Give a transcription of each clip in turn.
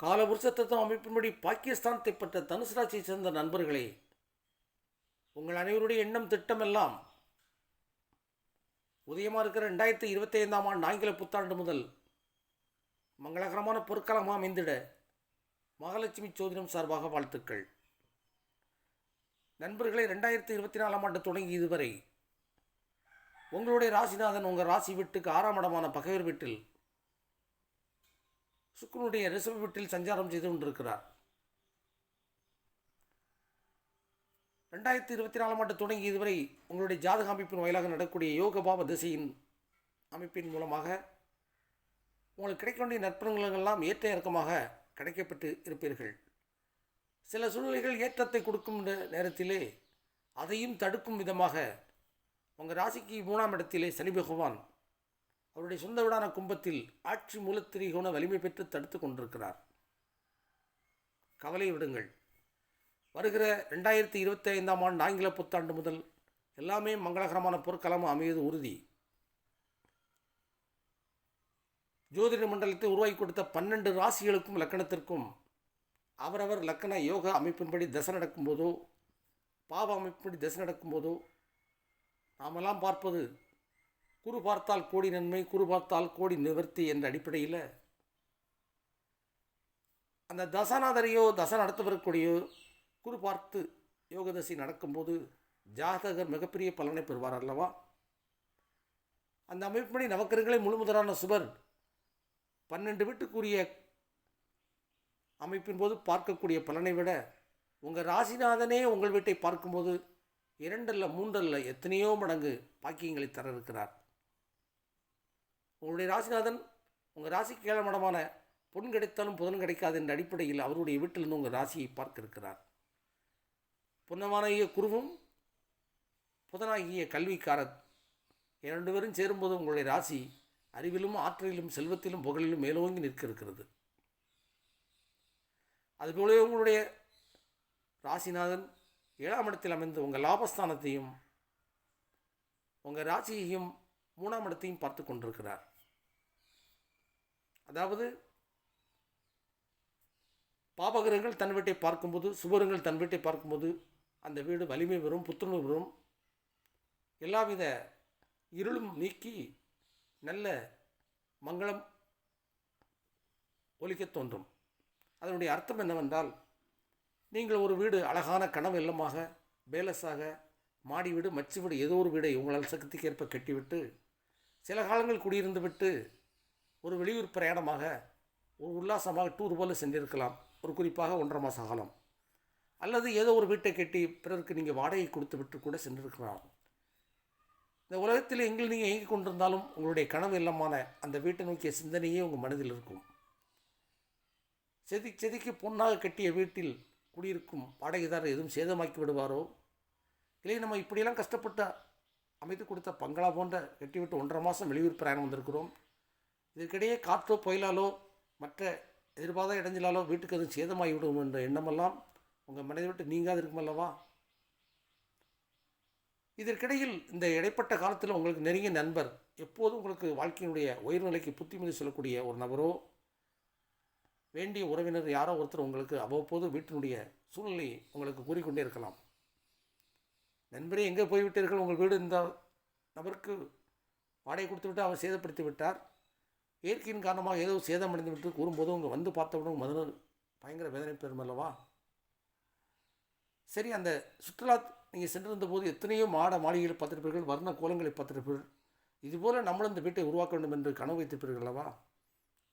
காலபுருஷ தத்துவம் அமைப்பின்படி பாகிஸ்தான் பெற்ற தனுசு ராசியை சேர்ந்த நண்பர்களே உங்கள் அனைவருடைய எண்ணம் திட்டமெல்லாம் உதயமாக இருக்கிற ரெண்டாயிரத்தி இருபத்தி ஐந்தாம் ஆண்டு ஆங்கில புத்தாண்டு முதல் மங்களகரமான பொற்காலமாக அமைந்திட மகாலட்சுமி சோதனம் சார்பாக வாழ்த்துக்கள். நண்பர்களே ரெண்டாயிரத்தி இருபத்தி நாலாம் ஆண்டு தொடங்கி இதுவரை உங்களுடைய ராசிநாதன் உங்கள் ராசி வீட்டுக்கு ஆறாம் இடமான பகைவர் வீட்டில் சுக்கரனுடைய ரிசர்வ் வீட்டில் சஞ்சாரம் செய்து கொண்டிருக்கிறார். ரெண்டாயிரத்தி இருபத்தி நாலாம் ஆண்டு தொடங்கி இதுவரை உங்களுடைய ஜாதக அமைப்பின் வாயிலாக நடக்கக்கூடிய யோக பாவ திசையின் அமைப்பின் மூலமாக உங்களுக்கு கிடைக்க வேண்டிய நற்பலன்களெல்லாம் ஏற்ற இறக்கமாக கிடைக்கப்பட்டு இருப்பீர்கள். சில சூழ்நிலைகள் ஏற்றத்தை கொடுக்கும் நேரத்திலே அதையும் தடுக்கும் விதமாக உங்கள் ராசிக்கு மூணாம் இடத்திலே சனி பகவான் அவருடைய சொந்த வீடான கும்பத்தில் ஆட்சி மூலத்திரிகோண வலிமை பெற்று தடுத்து கொண்டிருக்கிறார். கவலை விடுங்கள். வருகிற ரெண்டாயிரத்தி இருபத்தி ஐந்தாம் ஆண்டு ஆங்கில புத்தாண்டு முதல் எல்லாமே மங்களகரமான பொற்காலமாக அமைவது உறுதி. ஜோதிட மண்டலத்தை உருவாக்கி கொடுத்த பன்னெண்டு ராசிகளுக்கும் லக்கணத்திற்கும் அவரவர் லக்கண யோக அமைப்பின்படி தசை நடக்கும்போதோ பாவ அமைப்பின்படி தசை நடக்கும்போதோ நாமெல்லாம் பார்ப்பது குரு பார்த்தால் கோடி நன்மை குரு பார்த்தால் கோடி நிவர்த்தி என்ற அடிப்படையில் அந்த தசநாதரையோ தசை நடத்தவரக்கூடியோ குரு பார்த்து யோகதசி நடக்கும்போது ஜாதகர் மிகப்பெரிய பலனை பெறுவார் அல்லவா? அந்த அமைப்பினை நவக்கரங்களை முழுமுதலான சுவர் பன்னெண்டு வீட்டுக்குரிய அமைப்பின் போது பார்க்கக்கூடிய பலனை விட உங்கள் ராசிநாதனே உங்கள் வீட்டை பார்க்கும்போது இரண்டல்ல மூன்றல்ல எத்தனையோ மடங்கு பாக்கியங்களை தர இருக்கிறார் உங்களுடைய ராசிநாதன் உங்கள் ராசிக்கு ஏழாம் இடமான பொன் கிடைத்தாலும் புதன் கிடைக்காது என்ற அடிப்படையில் அவருடைய வீட்டிலிருந்து உங்கள் ராசியை பார்க்க இருக்கிறார் புன்னமானாகிய குருவும் புதனாகிய கல்விக்காரர். இரண்டு பேரும் சேரும்போது உங்களுடைய ராசி அறிவிலும் ஆற்றலிலும் செல்வத்திலும் புகழிலும் மேலோங்கி நிற்க இருக்கிறது அதுபோலவே உங்களுடைய ராசிநாதன் ஏழாம் இடத்தில் அமைந்து உங்கள் லாபஸ்தானத்தையும் உங்கள் ராசியையும் மூணாம் இடத்தையும் பார்த்து கொண்டிருக்கிறார். அதாவது பாபகிரகங்கள் தன் வீட்டை பார்க்கும்போது சுபரங்கள் தன் வீட்டை பார்க்கும்போது அந்த வீடு வலிமை பெறும் புத்துணர்வு பெறும். எல்லாவித இருளும் நீக்கி நல்ல மங்களம் ஒலிக்கத் தோன்றும். அதனுடைய அர்த்தம் என்னவென்றால் நீங்கள் ஒரு வீடு அழகான கனவு இல்லமாக பேலஸாக மாடி வீடு மச்சு வீடு ஏதோ ஒரு வீடை உங்களால் சக்திக்கேற்ப கட்டிவிட்டு சில காலங்கள் குடியிருந்து விட்டு ஒரு வெளியூர் பிரயாணமாக ஒரு உல்லாசமாக டூர் போல சென்றிருக்கலாம். ஒரு குறிப்பாக ஒன்றரை மாத காலம். அல்லது ஏதோ ஒரு வீட்டை கட்டி பிறருக்கு நீங்கள் வாடகை கொடுத்து விட்டு கூட சென்றிருக்கலாம். இந்த உலகத்தில் எங்கே நீங்கள் இயங்கிக் கொண்டிருந்தாலும் உங்களுடைய கனவு இல்லமான அந்த வீட்டை நோக்கிய சிந்தனையே உங்கள் மனதில் இருக்கும். செதி செதுக்கி பொன்னாக கட்டிய வீட்டில் குடியிருக்கும் வாடகைதாரர் எதுவும் சேதமாக்கி விடுவாரோ? இல்லை நம்ம இப்படியெல்லாம் கஷ்டப்பட்ட அமைத்து கொடுத்த பங்களா போன்ற கட்டிவிட்டு ஒன்றரை மாதம் வெளியூர் பிரயாணம் வந்திருக்கிறோம். இதற்கிடையே காற்றோ புயலாலோ மற்ற எதிர்பாராத இடைஞ்சலாலோ வீட்டுக்கு எதுவும் சேதமாகி விடும் என்ற எண்ணமெல்லாம் உங்கள் மனதை விட்டு நீங்காது இருக்குமல்லவா இதற்கிடையில் இந்த இடைப்பட்ட காலத்தில் உங்களுக்கு நெருங்கிய நண்பர் எப்போதும் உங்களுக்கு வாழ்க்கையினுடைய உயர்நிலைக்கு புத்திமதி சொல்லக்கூடிய ஒரு நபரோ வேண்டிய உறவினர் யாரோ ஒருத்தர் உங்களுக்கு அவ்வப்போது வீட்டினுடைய சூழ்நிலை உங்களுக்கு கூறிக்கொண்டே இருக்கலாம். நண்பரே எங்கே போய்விட்டீர்கள்? உங்கள் வீடு இந்த நபருக்கு வாடகை கொடுத்து விட்டு அவர் சேதப்படுத்தி விட்டார். இயற்கையின் காரணமாக ஏதோ சேதமடைந்து விட்டு கூறும்போது உங்கள் வந்து பார்த்தவுடன் முதல்வர் பயங்கர வேதனை பெறும் அல்லவா? சரி அந்த சுற்றுலா நீங்கள் சென்றிருந்த போது எத்தனையோ மாட மாளிகைகளை பார்த்திருப்பீர்கள் வர்ண கோலங்களை பார்த்திருப்பீர்கள். இதுபோல் நம்மளும் இந்த வீட்டை உருவாக்க வேண்டும் என்று கனவு வைத்திருப்பீர்கள் அல்லவா?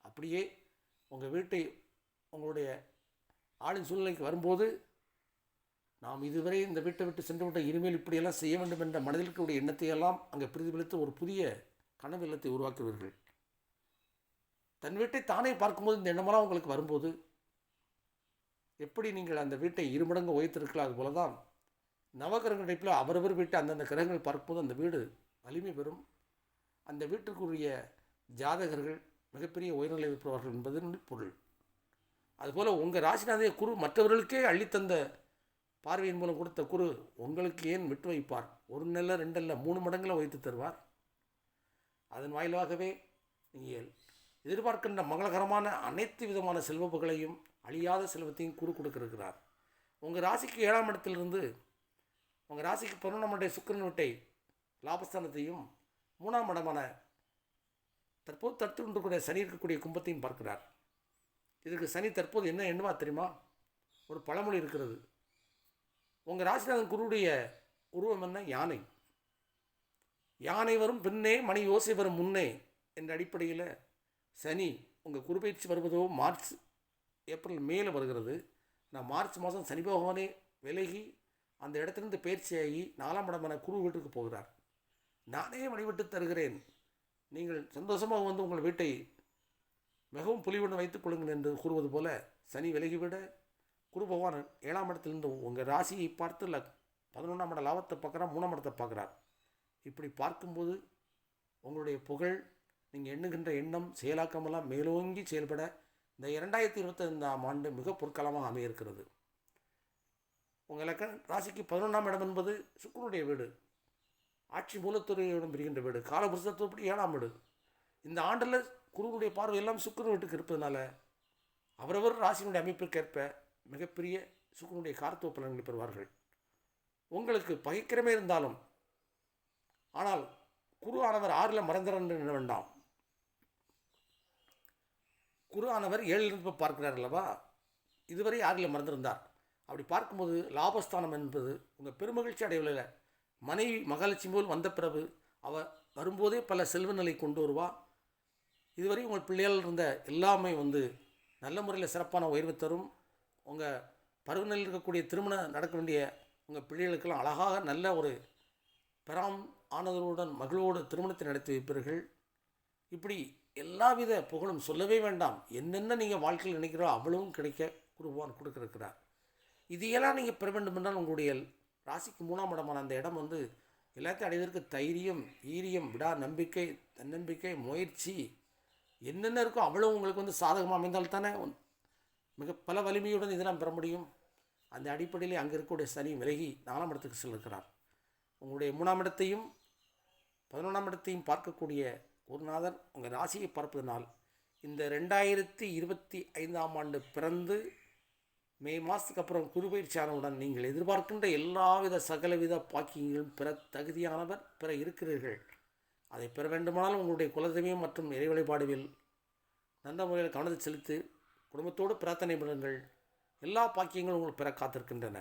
அப்படியே உங்கள் வீட்டை உங்களுடைய ஆளின் சூழ்நிலைக்கு வரும்போது நாம் இதுவரை இந்த வீட்டை விட்டு சென்று விட்ட இனிமேல் இப்படியெல்லாம் செய்ய வேண்டும் என்ற மனதில் இருக்கக்கூடிய எண்ணத்தையெல்லாம் அங்கே பிரதிபலித்து ஒரு புதிய கனவு இல்லத்தை உருவாக்குவீர்கள். தன் வீட்டை தானே பார்க்கும்போது இந்த எண்ணமெல்லாம் உங்களுக்கு வரும்போது எப்படி நீங்கள் அந்த வீட்டை இருமடங்கு உயர்த்திருக்கலாம் அதுபோல தான் நவகிரக நடிப்பில் அவரவர் வீட்டை அந்தந்த கிரகங்கள் பார்க்கும்போது அந்த வீடு வலிமை பெறும். அந்த வீட்டிற்குரிய ஜாதகர்கள் மிகப்பெரிய உயர்நிலை பெறுவார்கள் என்பது பொருள். அதுபோல் உங்கள் ராசிநாதைய குரு மற்றவர்களுக்கே அள்ளித்தந்த பார்வையின் மூலம் கொடுத்த குரு உங்களுக்கு ஏன் விட்டு வைப்பார்? ஒரு நெல்ல ரெண்டல்ல மூணு மடங்கில் வைத்து தருவார்? அதன் வாயிலாகவே நீங்கள் எதிர்பார்க்கின்ற மங்களகரமான அனைத்து விதமான செல்வப்புகளையும் அழியாத செல்வத்தையும் குறு கொடுக்கிருக்கிறார் உங்கள் ராசிக்கு ஏழாம் இடத்திலிருந்து உங்கள் ராசிக்கு பதினொன்றாம் இடை சுக்கிரன் வீட்டை லாபஸ்தானத்தையும் மூணாம் இடமான தற்போது தடுத்து கொண்டிருக்கூடிய சனி இருக்கக்கூடிய கும்பத்தையும் பார்க்கிறார். இதற்கு சனி தற்போது என்ன என்னவா தெரியுமா? ஒரு பழமொழி இருக்கிறது. உங்கள் ராசிநாதன் குருவுடைய உருவம் என்ன? யானை. யானை வரும் பின்னே மணி யோசை வரும் முன்னே என்ற அடிப்படையில் சனி உங்கள் குருபயிற்சி வருவதோ மார்ச் ஏப்ரல் மேலே வருகிறது. நான் மார்ச் மாதம் சனி பகவானே விலகி அந்த இடத்திலிருந்து பயிற்சியாகி நாலாம் இடமான குரு வீட்டுக்கு போகிறார். நானே வழிபட்டு தருகிறேன். நீங்கள் சந்தோஷமாக வந்து உங்கள் வீட்டை மிகவும் புலிவுடன் வைத்துக் கொள்ளுங்கள் என்று கூறுவது போல சனி விலகிவிட குரு பகவான் ஏழாம் இடத்துலேருந்து உங்கள் ராசியை பார்த்து இல்லை பதினொன்றாம் இட லாபத்தை பார்க்குறார் மூணாம் இடத்தை பார்க்குறார். இப்படி பார்க்கும்போது உங்களுடைய புகழ் நீங்கள் எண்ணுகின்ற எண்ணம் செயலாக்கமெல்லாம் மேலோங்கி செயல்பட இந்த இரண்டாயிரத்தி இருபத்தைந்தாம் ஆண்டு மிக பொற்காலமாக அமைய இருக்கிறது உங்கள் லக்க ராசிக்கு பதினொன்றாம் இடம் என்பது சுக்கரனுடைய வீடு. ஆட்சி மூலத்துறையுடன் பிரிகின்ற வீடு. காலபுருஷத்துவப்படி ஏழாம் வீடு. இந்த ஆண்டில் குருவுடைய பார்வை எல்லாம் சுக்கரன் வீட்டுக்கு இருப்பதனால அவரவர் ராசியினுடைய அமைப்பிற்கேற்ப மிகப்பெரிய சுக்கரனுடைய காரத்துவ பலன்களை பெறுவார்கள். உங்களுக்கு பகைக்கிறமே இருந்தாலும் ஆனால் குரு ஆனவர் ஆறில் மறந்துற வேண்டாம். குரு ஆனவர் ஏழிலிருந்து பார்க்கிறார் அல்லவா? இதுவரை ஆறில் மறந்திருந்தார். அப்படி பார்க்கும்போது லாபஸ்தானம் என்பது உங்கள் பெருமகிழ்ச்சி அடைவில் மனைவி மகாலட்சுமி போல் வந்த பிறகு அவள் வரும்போதே பல செல்வ நிலை கொண்டு வருவா. இதுவரை உங்கள் பிள்ளைகள் இருந்த எல்லாமே வந்து நல்ல முறையில் சிறப்பான உயர்வு தரும். உங்கள் பருவநிலையில் இருக்கக்கூடிய திருமணம் நடக்க வேண்டிய உங்கள் பிள்ளைகளுக்கெல்லாம் அழகாக நல்ல ஒரு பெறாம் ஆனதருடன் மகளோடு திருமணத்தை நடத்தி வைப்பீர்கள். இப்படி எல்லாவித புகழும் சொல்லவே வேண்டாம். என்னென்ன நீங்கள் வாழ்க்கையில் நினைக்கிறோ அவ்வளவும் கிடைக்க குருவான் கொடுக்கிருக்கிறார் இதையெல்லாம் நீங்கள் பெற வேண்டும் என்றால் உங்களுடைய ராசிக்கு மூணாம் இடமான அந்த இடம் வந்து எல்லாத்தையும் அடைவதற்கு தைரியம் ஈரியம் விடா நம்பிக்கை தன்னம்பிக்கை முயற்சி என்னென்ன இருக்கோ அவ்வளோ உங்களுக்கு வந்து சாதகமாக அமைந்தால் தானே? மிக பல வலிமையுடன் இதெல்லாம் பெற முடியும். அந்த அடிப்படையில் அங்கே இருக்கக்கூடிய சனி விலகி நாலாம் இடத்துக்கு செல்கிறார் உங்களுடைய மூணாம் இடத்தையும் பதினொன்றாம் இடத்தையும் பார்க்கக்கூடிய குருநாதர் உங்கள் ராசியை பார்ப்பதனால் இந்த ரெண்டாயிரத்தி இருபத்தி ஐந்தாம் ஆண்டு பிறந்து மே மாதத்துக்கு அப்புறம் குருபயிற்சியானவுடன் நீங்கள் எதிர்பார்க்கின்ற எல்லாவித சகலவித பாக்கியங்களும் பெற தகுதியானவர் பெற இருக்கிறீர்கள். அதை பெற வேண்டுமானால் உங்களுடைய குலதெய்வம் மற்றும் இறை வழிபாடுவில் நல்ல முறையில் கவனத்தை செலுத்தி குடும்பத்தோடு பிரார்த்தனை பண்ணுங்கள். எல்லா பாக்கியங்களும் உங்களுக்கு பிற காத்திருக்கின்றன.